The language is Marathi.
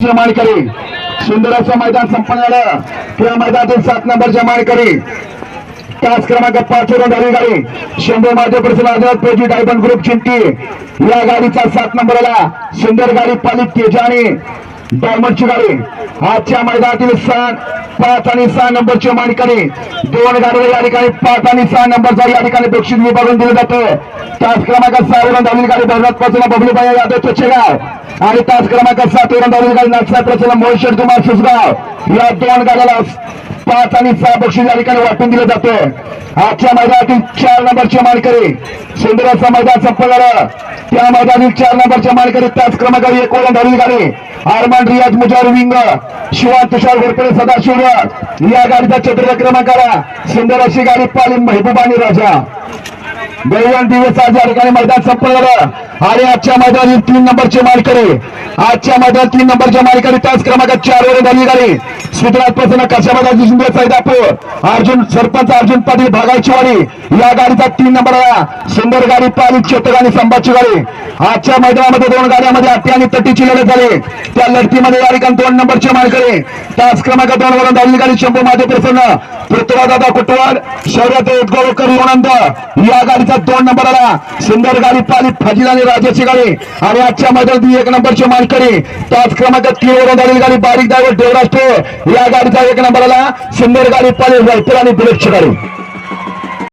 चे मानकरी सुंदर असं मैदान संपन्न झालं. किंवा मैदानातील सात नंबरच्या मानकरी तास क्रमांक पाच वर झाली गाडी. शंभर माझे प्रसिद्ध आझाद पेजी डायमंड ग्रुप चिंटी. या गाडीचा सात नंबरला सुंदर गाडी पालित तेजाने. डायमंडची गाडी. आजच्या मैदानातील सहा पाच आणि सहा नंबरची मानकरी दोन गाडी या ठिकाणी पाच आणि सहा नंबरचा या ठिकाणी बक्षीस विभागून दिलं जातं. तास क्रमांक सहा वरून धावली गाडी भरनाथपासून बबलूबाई यादव चोचेगाव आणि तास क्रमांक सात वरून धावली गाडी नागसाहेब प्रसन्न मोहिशेठ कुमार सुसगाव या दोन गाड्याला पाच आणि सहा बक्षीस या ठिकाणी वाटून दिलं जाते आजच्या मैदानातील चार नंबरचे मानकरी सुंदर मैदान संपन्न त्या मैदानातील चार नंबरचे मानकरी त्याच क्रमांकावर एक वरून धावली गाडी. आरमान रियाज मुजार विंग शिवान तुषार घोरपडे सदाशिव या गाडीचा चतुर्थ क्रमांकाला सुंदर अशी गाडी पाली महबूबानी राजा. दैवन दिवस आज या ठिकाणी मैदान संपन्न झालं. आणि आजच्या मैदानातील तीन नंबरचे मानकरी आजच्या मैदानात तीन नंबरच्या मानकरी त्याच क्रमांकात चार वर झाली गाडी सिद्धनाथ प्रसन्न कशाबादाची सुंदर सैदापूर. अर्जुन सरपंच अर्जुन पाटील भागायचीवाडी या गाडीचा तीन नंबरला सुंदर गाडी पाली चेतक आणि संभाची गाडी. आजच्या मैदानामध्ये दोन गाड्यामध्ये अट्टी आणि तटीची लढत झाली. त्या लढतीमध्ये या ठिकाणी दोन नंबरचे मानकरी त्याच क्रमांक दोन वरून धावली गाडी शंभू माझे प्रसन्न. पृथ्वीदादा कुटवाड शौर्यात उद्गोकर लोणंद. या गाडीचा दोन नंबर आला. सुंदर गाडी पाली फाजील आणि राजाची गाडी. आणि आजच्या मैदानात एक नंबरची मालकडी त्याच क्रमांक तीन वरून झालेली गाडी बारीक ड्रायव्हर देवराष्ट्र. या गाडीचा एक नंबर आला. सुंदर गाडी पाली वैपूर आणि बुलेटची गाडी.